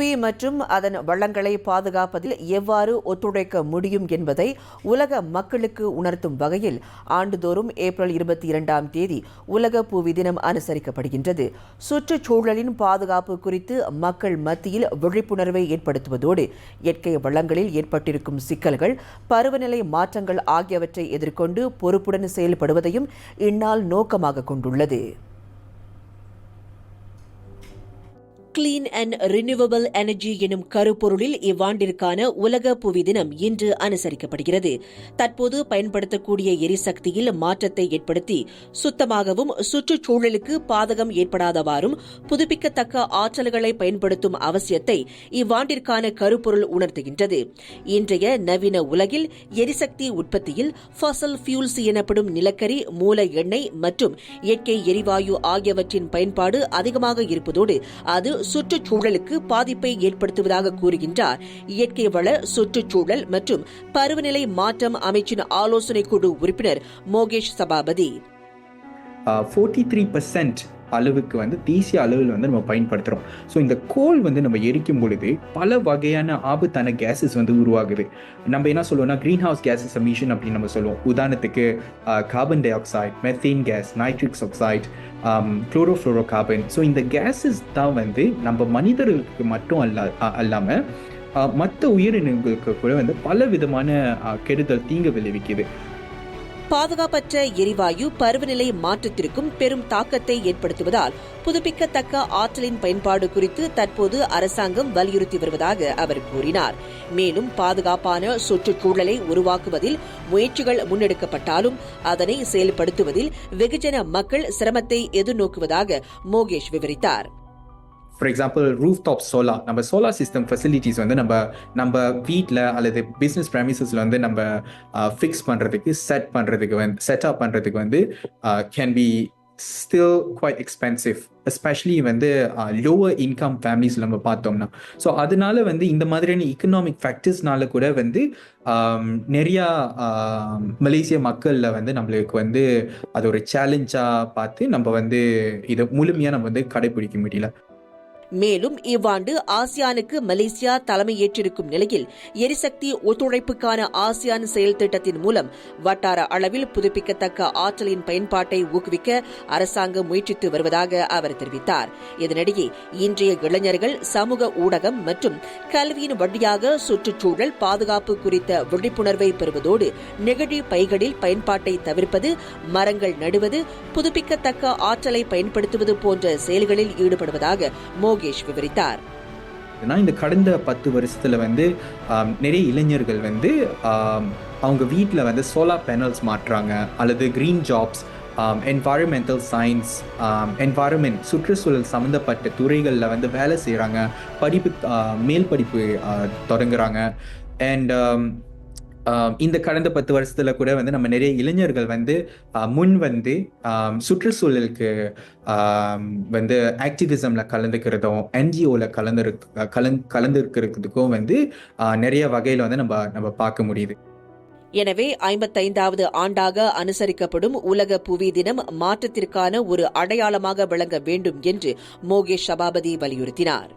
புவி மற்றும் அதன் வளங்களை பாதுகாப்பதில் எவ்வாறு ஒத்துழைக்க முடியும் என்பதை உலக மக்களுக்கு உணர்த்தும் வகையில் ஆண்டுதோறும் ஏப்ரல் இருபத்தி இரண்டாம் தேதி உலக புவி தினம் அனுசரிக்கப்படுகின்றது. சுற்றுச்சூழலின் பாதுகாப்பு குறித்து மக்கள் மத்தியில் விழிப்புணர்வை ஏற்படுத்துவதோடு இயற்கை வளங்களில் ஏற்பட்டிருக்கும் சிக்கல்கள் பருவநிலை மாற்றங்கள் ஆகியவற்றை எதிர்கொண்டு பொறுப்புடன் செயல்படுவதையும் இந்நாள் நோக்கமாக கொண்டுள்ளது. கிளீன் அண்ட் ரினியூவபிள் எனர்ஜி எனும் கருப்பொருளில் இவ்வாண்டிற்கான உலக புவி தினம் இன்று அனுசரிக்கப்படுகிறது. தற்போது பயன்படுத்தக்கூடிய எரிசக்தியில் மாற்றத்தை ஏற்படுத்தி சுத்தமாகவும் சுற்றுச்சூழலுக்கு பாதகம் ஏற்படாதவாறும் புதுப்பிக்கத்தக்க ஆற்றல்களை பயன்படுத்தும் அவசியத்தை இவ்வாண்டிற்கான கருப்பொருள் உணர்த்துகின்றது. இன்றைய நவீன உலகில் எரிசக்தி உற்பத்தியில் ஃபசல் ஃபியூல்ஸ் எனப்படும் நிலக்கரி மூல எண்ணெய் மற்றும் இயற்கை எரிவாயு ஆகியவற்றின் பயன்பாடு அதிகமாக இருப்பதோடு அது சுற்றுச்சூழலுக்கு பாதிப்பை ஏற்படுத்துவதாக கூறுகின்றார். இயற்கை வள சுற்றுச்சூழல் மற்றும் பருவநிலை மாற்றம் அமைச்சின் ஆலோசனை குழு உறுப்பினர் Mokesh Sabapathy. Forty three percent அளவுக்கு வந்து தீசிய அளவில் வந்து நம்ம பயன்படுத்துகிறோம் ஸோ இந்த கோல் வந்து நம்ம எரிக்கும் பொழுது பல வகையான ஆபத்தான கேஸஸ் வந்து உருவாகுது. நம்ம என்ன சொல்லுவோம்னா க்ரீன் ஹவுஸ் கேஸஸ் எமிஷன் அப்படின்னு நம்ம சொல்லுவோம். உதாரணத்துக்கு carbon dioxide methane gas nitrous oxide chlorofluorocarbon so இந்த கேஸஸ் தான் வந்து நம்ம மனிதர்களுக்கு மட்டும் அல்ல அல்லாமல் மற்ற உயிரினங்களுக்கு கூட வந்து பல விதமான கெடுதல் தீங்கு விளைவிக்குது. பாதுகாப்பற்ற எரிவாயு பருவநிலை மாற்றத்திற்கும் பெரும் தாக்கத்தை ஏற்படுத்துவதால் புதுப்பிக்கத்தக்க ஆற்றலின் பயன்பாடு குறித்து தற்போது அரசாங்கம் வலியுறுத்தி வருவதாக அவர் கூறினார். மேலும் பாதுகாப்பான சுற்றுச்சூழலை உருவாக்குவதில் முயற்சிகள் முன்னெடுக்கப்பட்டாலும் அதனை செயல்படுத்துவதில் வெகுஜன மக்கள் சிரமத்தை எதிர்நோக்குவதாக மோகேஷ் விவரித்தார். For example roof top solar நம்ம சோலார் சிஸ்டம் ஃபெசிலிட்டிஸ் வந்து நம்ம நம்ம வீட்டில் அல்லது பிஸ்னஸ் ப்ரைமிசஸில் வந்து நம்ம ஃபிக்ஸ் பண்ணுறதுக்கு செட் பண்ணுறதுக்கு வந்து செட்டப் பண்ணுறதுக்கு வந்து can be still quite expensive especially வந்து லோவர் இன்கம் ஃபேமிலிஸ் நம்ம பார்த்தோம்னா. ஸோ அதனால வந்து இந்த மாதிரியான இக்கனாமிக் ஃபேக்டர்ஸ்னால கூட வந்து நிறையா மலேசிய மக்களில் வந்து நம்மளுக்கு வந்து அது ஒரு சேலஞ்சாக பார்த்து நம்ம வந்து இதை முழுமையாக நம்ம வந்து கடைபிடிக்க முடியல. மேலும் இவ்வாண்டு ஆசியானுக்கு மலேசியா தலைமையேற்றிருக்கும் நிலையில் எரிசக்தி ஒத்துழைப்புக்கான ஆசியான் செயல் திட்டத்தின் மூலம் வட்டார அளவில் புதுப்பிக்கத்தக்க ஆற்றலின் பயன்பாட்டை ஊக்குவிக்க அரசாங்கம் முயற்சித்து வருவதாக அவர் தெரிவித்தார். இதனிடையே இன்றைய இளைஞர்கள் சமூக ஊடகம் மற்றும் கல்வியின் வழியாக சுற்றுச்சூழல் பாதுகாப்பு குறித்த விழிப்புணர்வை பெறுவதோடு நெகிழி பைகளில் பயன்பாட்டை தவிர்ப்பது மரங்கள் நடுவது புதுப்பிக்கத்தக்க ஆற்றலை பயன்படுத்துவது போன்ற செயல்களில் ஈடுபடுவதாக மோக யோகேஷ் விவரித்தார். இந்த கடந்த பத்து வருஷத்துல வந்து நிறைய இளைஞர்கள் வந்து அவங்க வீட்டில் வந்து சோலார் பேனல்ஸ் மாட்டுறாங்க அல்லது green jobs environmental science environment சுற்றுச்சூழல் சம்மந்தப்பட்ட துறைகளில் வந்து வேலை செய்கிறாங்க படிப்பு மேல் படிப்பு தொடங்குறாங்க அண்ட் இந்த கடந்த பத்து வருஷத்துல கூட வந்து நம்ம நிறைய இளைஞர்கள் வந்து முன் வந்து சுற்றுச்சூழலுக்கு வந்து ஆக்டிவிசம்ல கலந்துக்கிறதும் என்ஜிஓல கலந்து கலந் கலந்துருக்கிறதுக்கும் வந்து நிறைய வகையில் வந்து நம்ம நம்ம பார்க்க முடியுது. எனவே ஐம்பத்தைந்தாவது ஆண்டாக அனுசரிக்கப்படும் உலக புவி தினம் மாற்றத்திற்கான ஒரு அடையாளமாக விளங்க வேண்டும் என்று மோகேஷ் சபாபதி வலியுறுத்தினார்.